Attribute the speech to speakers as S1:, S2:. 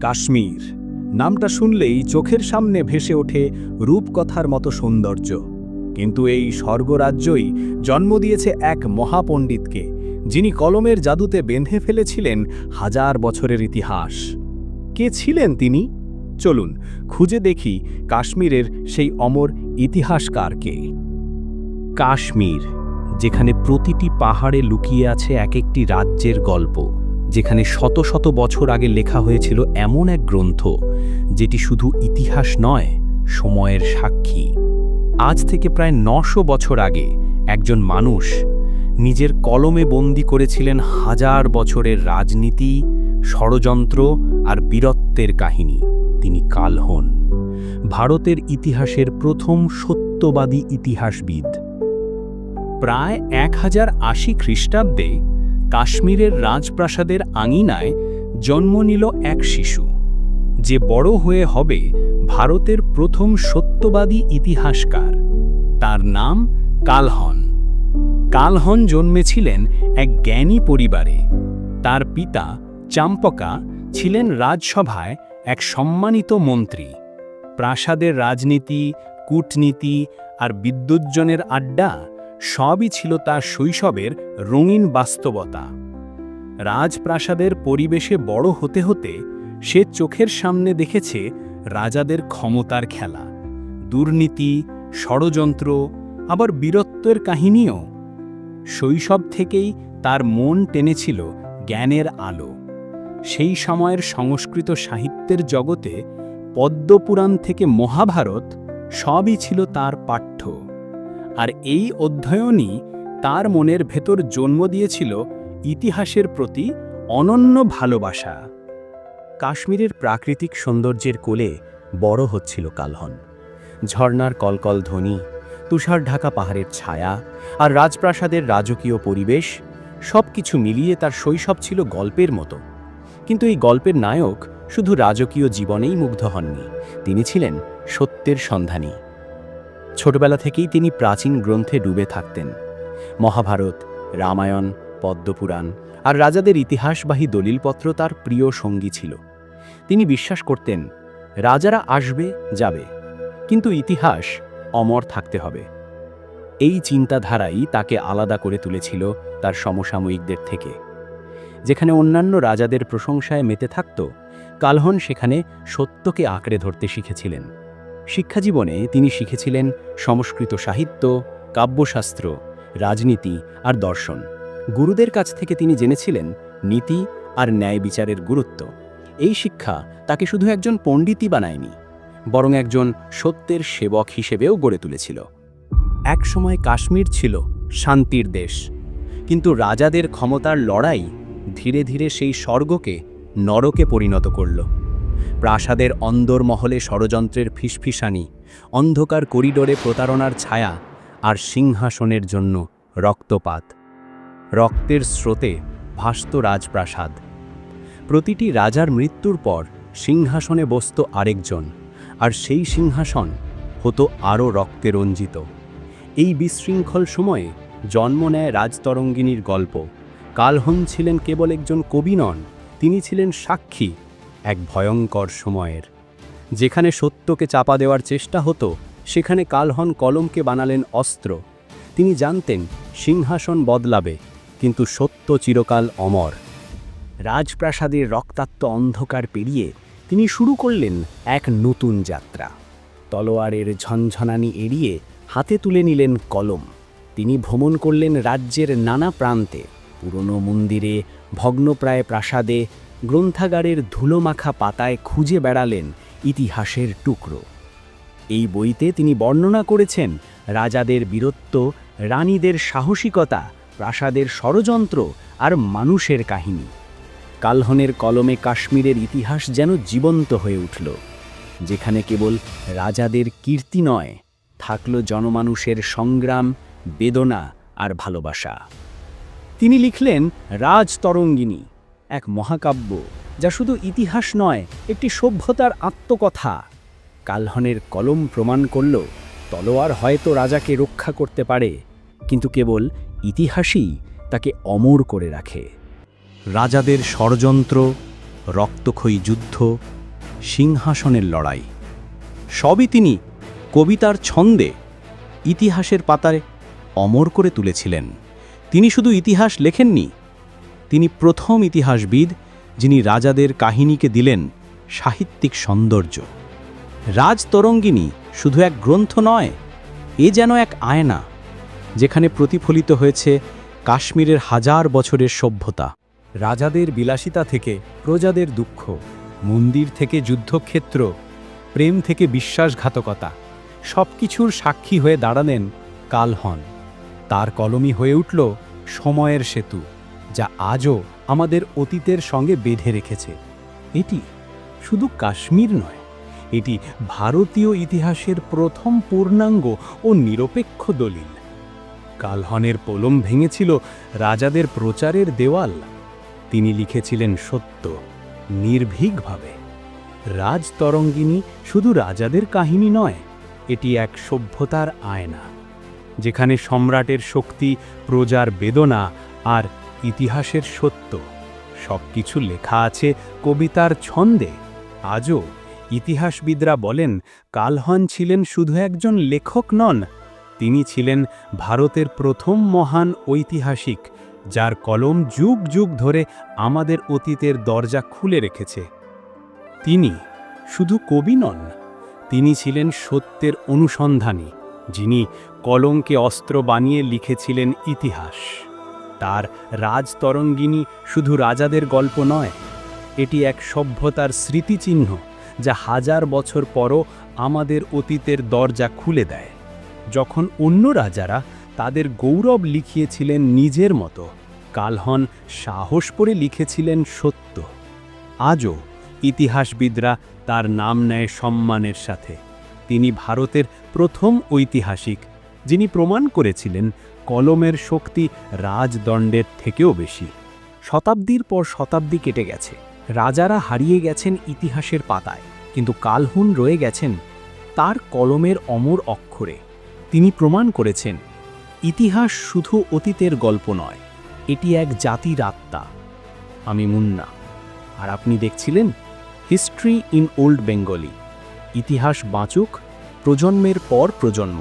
S1: কাশ্মীর। নামটা শুনলেই চোখের সামনে ভেসে ওঠে রূপকথার মতো সৌন্দর্য। কিন্তু এই স্বর্গরাজ্যই জন্ম দিয়েছে এক মহাপণ্ডিতকে, যিনি কলমের জাদুতে বেঁধে ফেলেছিলেন হাজার বছরের ইতিহাস। কে ছিলেন তিনি? চলুন, খুঁজে দেখি কাশ্মীরের সেই অমর ইতিহাসকারকে। কাশ্মীর, যেখানে প্রতিটি পাহাড়ে লুকিয়ে আছে এক একটি রাজ্যের গল্প। যেখানে শত শত বছর আগে লেখা হয়েছিল এমন এক গ্রন্থ, যেটি শুধু ইতিহাস নয়, সময়ের সাক্ষী। আজ থেকে প্রায় নশো বছর আগে একজন মানুষ নিজের কলমে বন্দি করেছিলেন হাজার বছরের রাজনীতি, ষড়যন্ত্র আর বীরত্বের কাহিনী। তিনি কালহন ভারতের ইতিহাসের প্রথম সত্যবাদী ইতিহাসবিদ। প্রায় এক হাজার আশি খ্রিস্টাব্দে কাশ্মীরের রাজপ্রাসাদের আঙিনায় জন্ম নিল এক শিশু, যে বড় হয়ে হবে ভারতের প্রথম সত্যবাদী ইতিহাসকার। তার নাম কালহন। কালহন জন্মেছিলেন এক জ্ঞানী পরিবারে। তার পিতা চাম্পকা ছিলেন রাজসভায় এক সম্মানিত মন্ত্রী। প্রাসাদের রাজনীতি, কূটনীতি আর বিদ্যুজ্জনের আড্ডা সবই ছিল তার শৈশবের রঙিন বাস্তবতা। রাজপ্রাসাদের পরিবেশে বড় হতে হতে সে চোখের সামনে দেখেছে রাজাদের ক্ষমতার খেলা। দুর্নীতি, ষড়যন্ত্র, আবার বীরত্বের কাহিনীও। শৈশব থেকেই তার মন টেনেছিল জ্ঞানের আলো। সেই সময়ের সংস্কৃত সাহিত্যের জগতে পদ্মপুরাণ থেকে মহাভারত সবই ছিল তার পাঠ্য। আর এই অধ্যয়নই তার মনের ভেতর জন্ম দিয়েছিল ইতিহাসের প্রতি অনন্য ভালোবাসা। কাশ্মীরের প্রাকৃতিক সৌন্দর্যের কোলে বড় হচ্ছিল কালহন। ঝর্নার কলকল ধ্বনি, তুষার ঢাকা পাহাড়ের ছায়া আর রাজপ্রাসাদের রাজকীয় পরিবেশ সব কিছু মিলিয়ে তার শৈশব ছিল গল্পের মতো। কিন্তু এই গল্পের নায়ক শুধু রাজকীয় জীবনেই মুগ্ধ হননি, তিনি ছিলেন সত্যের সন্ধানী। ছোটবেলা থেকেই তিনি প্রাচীন গ্রন্থে ডুবে থাকতেন। মহাভারত, রামায়ণ, পদ্মপুরাণ আর রাজাদের ইতিহাসবাহী দলিলপত্র তার প্রিয় সঙ্গী ছিল। তিনি বিশ্বাস করতেন, রাজারা আসবে, যাবে, কিন্তু ইতিহাস অমর থাকতে হবে। এই চিন্তাধারাই তাকে আলাদা করে তুলেছিল তার সমসাময়িকদের থেকে। যেখানে অন্যান্য রাজাদের প্রশংসায় মেতে থাকত, কালহন সেখানে সত্যকে আঁকড়ে ধরতে শিখেছিলেন। শিক্ষাজীবনে তিনি শিখেছিলেন সংস্কৃত সাহিত্য, কাব্যশাস্ত্র, রাজনীতি আর দর্শন। গুরুদের কাছ থেকে তিনি জেনেছিলেন নীতি আর ন্যায় বিচারের গুরুত্ব। এই শিক্ষা তাকে শুধু একজন পণ্ডিতই বানায়নি, বরং একজন সত্যের সেবক হিসেবেও গড়ে তুলেছিল। একসময় কাশ্মীর ছিল শান্তির দেশ, কিন্তু রাজাদের ক্ষমতার লড়াই ধীরে ধীরে সেই স্বর্গকে নরকে পরিণত করল। প্রাসাদের অন্দরমহলে ষড়যন্ত্রের ফিসফিসানি, অন্ধকার করিডোরে প্রতারণার ছায়া আর সিংহাসনের জন্য রক্তপাত। রক্তের স্রোতে ভাস্ত রাজপ্রাসাদ। প্রতিটি রাজার মৃত্যুর পর সিংহাসনে বসত আরেকজন আর সেই সিংহাসন হতো আরও রক্তে রঞ্জিত। এই বিশৃঙ্খল সময়ে জন্ম নেয় রাজতরঙ্গিনীর গল্প। কালহন ছিলেন কেবল একজন কবি নন, তিনি ছিলেন সাক্ষী এক ভয়ঙ্কর সময়ের। যেখানে সত্যকে চাপা দেওয়ার চেষ্টা হতো, সেখানে কালহন কলমকে বানালেন অস্ত্র। তিনি জানতেন, সিংহাসন বদলাবে, কিন্তু সত্য চিরকাল অমর। রাজপ্রাসাদের রক্তাক্ত অন্ধকার পেরিয়ে তিনি শুরু করলেন এক নতুন যাত্রা। তলোয়ারের ঝনঝনানি এড়িয়ে হাতে তুলে নিলেন কলম। তিনি ভ্রমণ করলেন রাজ্যের নানা প্রান্তে। পুরনো মন্দিরে, ভগ্নপ্রায় প্রাসাদে গ্রন্থাগারের ধুলোমাখা পাতায় খুঁজে বেড়ালেন ইতিহাসের টুকরো। এই বইতে তিনি বর্ণনা করেছেন রাজাদের বীরত্ব রানীদের সাহসিকতা, প্রাসাদের ষড়যন্ত্র আর মানুষের কাহিনী। কালহনের কলমে কাশ্মীরের ইতিহাস যেন জীবন্ত হয়ে উঠল, যেখানে কেবল রাজাদের কীর্তি নয়, থাকল জনমানুষের সংগ্রাম, বেদনা আর ভালোবাসা। তিনি লিখলেন রাজতরঙ্গিনী এক মহাকাব্য, যা শুধু ইতিহাস নয়, একটি সভ্যতার আত্মকথা। কালহনের কলম প্রমাণ করল, তলোয়ার হয়তো রাজাকে রক্ষা করতে পারে, কিন্তু কেবল ইতিহাসই তাকে অমর করে রাখে। রাজাদের ষড়যন্ত্র,
S2: রক্তক্ষয়ী যুদ্ধ, সিংহাসনের লড়াই, সবই তিনি কবিতার ছন্দে ইতিহাসের পাতায় অমর করে তুলেছিলেন। তিনি শুধু ইতিহাস লেখেননি তিনি প্রথম ইতিহাসবিদ যিনি রাজাদের কাহিনীকে দিলেন সাহিত্যিক সৌন্দর্য। রাজতরঙ্গিনী শুধু এক গ্রন্থ নয়, এ যেন এক আয়না, যেখানে প্রতিফলিত হয়েছে কাশ্মীরের হাজার বছরের সভ্যতা।
S1: রাজাদের বিলাসিতা থেকে প্রজাদের দুঃখ, মন্দির থেকে যুদ্ধক্ষেত্র, প্রেম থেকে বিশ্বাসঘাতকতা, সবকিছুর সাক্ষী হয়ে দাঁড়ালেন কালহন। তার কলমই হয়ে উঠল সময়ের সেতু। যা আজও আমাদের অতীতের সঙ্গে বেঁধে রেখেছে। এটি শুধু কাশ্মীর নয়, এটি ভারতীয় ইতিহাসের প্রথম পূর্ণাঙ্গ ও নিরপেক্ষ দলিল। কালহনের পোলম ভেঙেছিল রাজাদের প্রচারের দেওয়াল। তিনি লিখেছিলেন সত্য, নির্ভীকভাবে। রাজতরঙ্গিনী শুধু রাজাদের কাহিনী নয়, এটি এক সভ্যতার আয়না, যেখানে সম্রাটের শক্তি, প্রজার বেদনা আর ইতিহাসের সত্য। সবকিছু লেখা আছে কবিতার ছন্দে। আজও ইতিহাসবিদরা বলেন, কালহন ছিলেন শুধু একজন লেখক নন, তিনি ছিলেন ভারতের প্রথম মহান ঐতিহাসিক, যার কলম যুগ যুগ ধরে আমাদের অতীতের দরজা খুলে রেখেছে। তিনি শুধু কবি নন, তিনি ছিলেন সত্যের অনুসন্ধানী, যিনি কলমকে অস্ত্র বানিয়ে লিখেছিলেন ইতিহাস। তার রাজতরঙ্গিনী শুধু রাজাদের গল্প নয়, এটি এক সভ্যতার স্মৃতিচিহ্ন যা হাজার বছর পরও আমাদের অতীতের দরজা খুলে দেয়। যখন অন্য রাজারা তাদের গৌরব লিখিয়েছিলেন নিজের মতো, কালহন সাহস করে লিখেছিলেন সত্য। আজও ইতিহাসবিদরা তার নাম নেয় সম্মানের সাথে। তিনি ভারতের প্রথম ঐতিহাসিক, যিনি প্রমাণ করেছিলেন কলমের শক্তি রাজদণ্ডের থেকেও বেশি। শতাব্দীর পর শতাব্দী কেটে গেছে। রাজারা হারিয়ে গেছেন ইতিহাসের পাতায়, কিন্তু কালহুন রয়ে গেছেন তার কলমের অমর অক্ষরে। তিনি প্রমাণ করেছেন, ইতিহাস শুধু অতীতের গল্প নয়, এটি এক জাতির আত্মা, আমি মুন্না। আর আপনি দেখছিলেন, হিস্ট্রি ইন ওল্ড বেঙ্গলি, ইতিহাস বাঁচুক, প্রজন্মের পর প্রজন্ম।